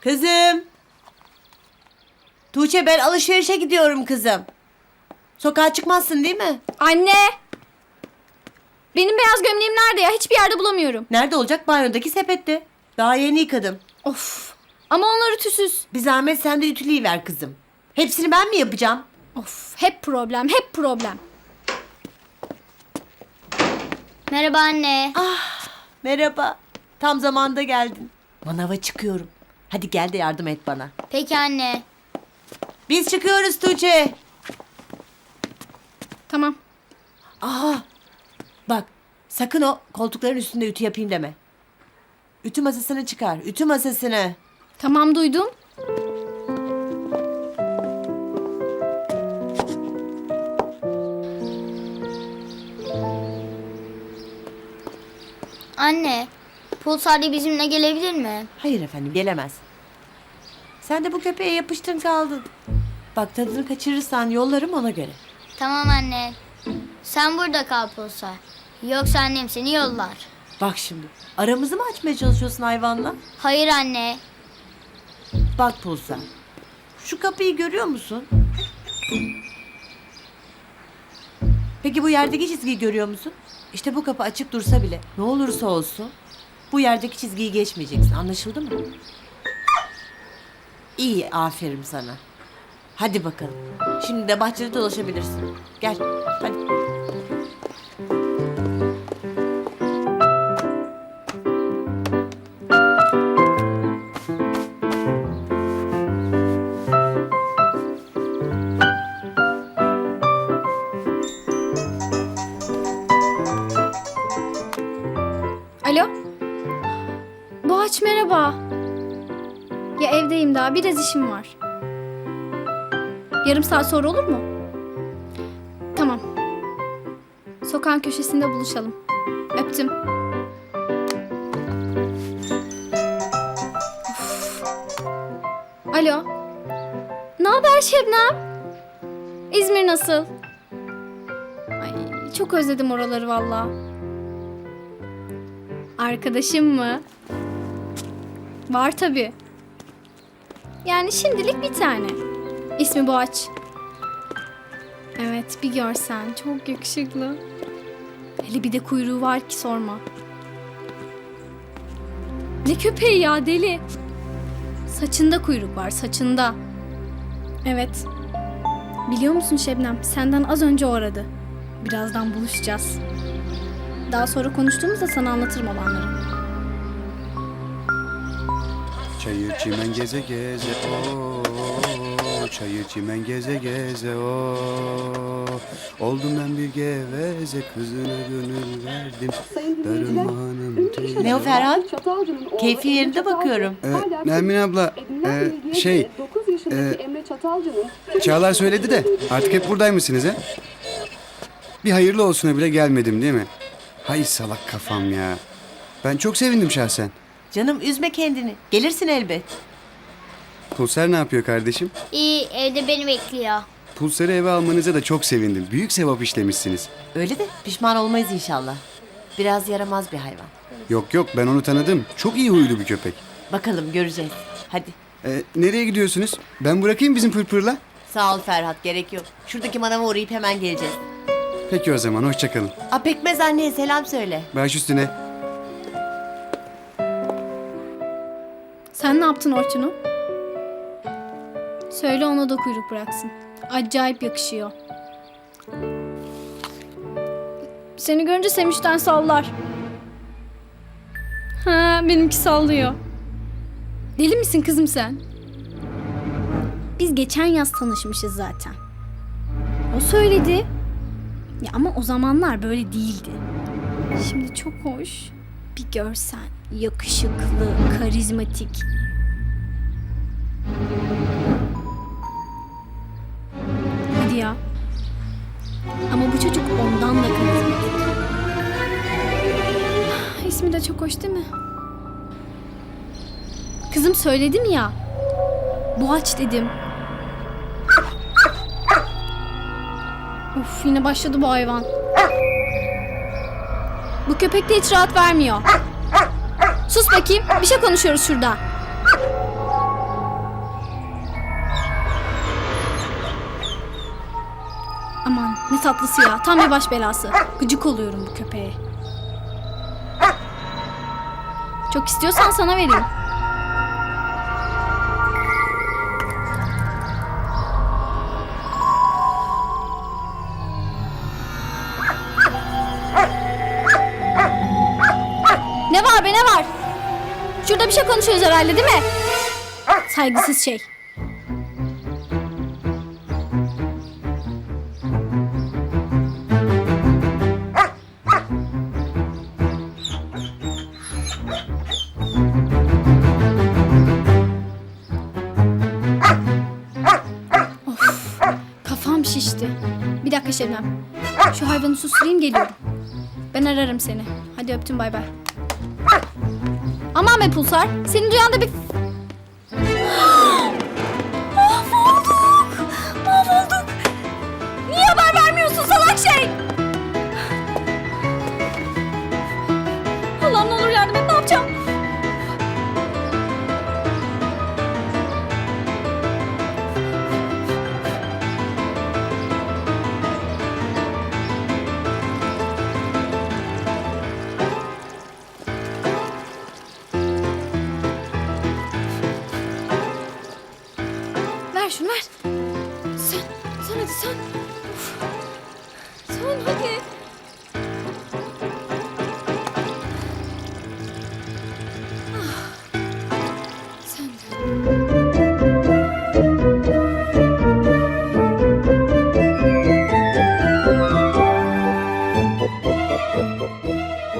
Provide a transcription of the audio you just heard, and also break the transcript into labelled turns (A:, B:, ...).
A: Kızım. Tuğçe ben alışverişe gidiyorum kızım. Sokağa çıkmazsın değil mi?
B: Anne! Benim beyaz gömleğim nerede ya? Hiçbir yerde bulamıyorum.
A: Nerede olacak? Banyodaki sepette. Daha yeni yıkadım.
B: Of. Ama onlar ütüsüz.
A: Bir zahmet sen de ütüleyi ver kızım. Hepsini ben mi yapacağım?
B: Of. Hep problem, hep problem.
C: Merhaba anne.
A: Merhaba. Tam zamanda geldin. Manava çıkıyorum. Hadi gel de yardım et bana.
C: Peki anne.
A: Biz çıkıyoruz Tuğçe.
B: Tamam.
A: Aa, bak sakın o koltukların üstünde ütü yapayım deme. Ütü masasını çıkar. Ütü masasını.
B: Tamam duydum.
C: Anne. Pulsar'da bizimle gelebilir mi?
A: Hayır efendim gelemez. Sen de bu köpeğe yapıştın kaldın. Bak tadını kaçırırsan yollarım ona göre.
C: Tamam anne. Sen burada kal Pulsar. Yoksa annem seni yollar.
A: Bak şimdi aramızı mı açmaya çalışıyorsun hayvanla?
C: Hayır anne.
A: Bak Pulsa. Şu kapıyı görüyor musun? Peki bu yerdeki çizgiyi görüyor musun? İşte bu kapı açık dursa bile ne olursa olsun bu yerdeki çizgiyi geçmeyeceksin. Anlaşıldı mı? İyi aferin sana. Hadi bakalım. Şimdi de bahçede dolaşabilirsin. Gel hadi.
B: Alo? Boğaç merhaba. Ya evdeyim daha biraz işim var. Yarım saat sonra olur mu? Tamam. Sokağın köşesinde buluşalım. Öptüm. Of. Alo. Ne haber Şebnem? İzmir nasıl? Ay, çok özledim oraları vallahi. Arkadaşım mı? Var tabi. Yani şimdilik bir tane. İsmi Boğaç. Evet bir görsen çok yakışıklı. Hele bir de kuyruğu var ki sorma. Ne köpeği ya deli. Saçında kuyruk var saçında. Evet. Biliyor musun Şebnem senden az önce o. Birazdan buluşacağız. Daha sonra konuştuğumuzda sana anlatırım olanları.
D: Çayır çimen geze geze o Çayır çimen geze geze o Oldum ben bir geveze kızına gönül verdim Darılma hanım teyze
A: Ne o Ferhat? Keyfi yerinde bakıyorum.
D: Ee, Nermin abla e, şey e, Çağlar söyledi de artık hep buradaymışsınız ha? Bir hayırlı olsuna bile gelmedim değil mi? Hay salak kafam ya. Ben çok sevindim şahsen.
A: Canım üzme kendini. Gelirsin elbet.
D: Pulser ne yapıyor kardeşim?
C: İyi evde beni bekliyor.
D: Pulser'i eve almanıza da çok sevindim. Büyük sevap işlemişsiniz.
A: Öyle de pişman olmayız inşallah. Biraz yaramaz bir hayvan.
D: Yok yok ben onu tanıdım. Çok iyi huylu bir köpek.
A: Bakalım göreceğiz. Hadi.
D: Ee, nereye gidiyorsunuz? Ben bırakayım bizim pırpırla.
A: Sağ ol Ferhat gerek yok. Şuradaki manava uğrayıp hemen geleceğiz.
D: Peki o zaman hoşçakalın.
A: A pekmez anneye selam söyle.
D: Baş üstüne.
B: Sen ne yaptın Orçun'u? Söyle ona da kuyruk bıraksın. Acayip yakışıyor. Seni görünce sevinçten sallar. Ha, benimki sallıyor. Deli misin kızım sen? Biz geçen yaz tanışmışız zaten. O söyledi. Ya ama o zamanlar böyle değildi. Şimdi çok hoş. Bir görsen. Yakışıklı, karizmatik. Hadi ya. Ama bu çocuk ondan da karizmatik. İsmi de çok hoş değil mi? Kızım söyledim ya. Boğaç dedim. Of yine başladı bu hayvan. Bu köpek de hiç rahat vermiyor. Sus bakayım. Bir şey konuşuyoruz şurada. Ne tatlısı ya. Tam bir baş belası. Gıcık oluyorum bu köpeğe. Çok istiyorsan sana vereyim. Ne var be ne var? Şurada bir şey konuşuyoruz herhalde değil mi? Saygısız şey. Şişti. Bir dakika Şebnem. Şu hayvanı susturayım geliyorum. Ben ararım seni. Hadi öptüm bay bay. Aman be Pulsar. Seni duyan bir... Ver şunu ver. Sen, sen hadi sen. Uf.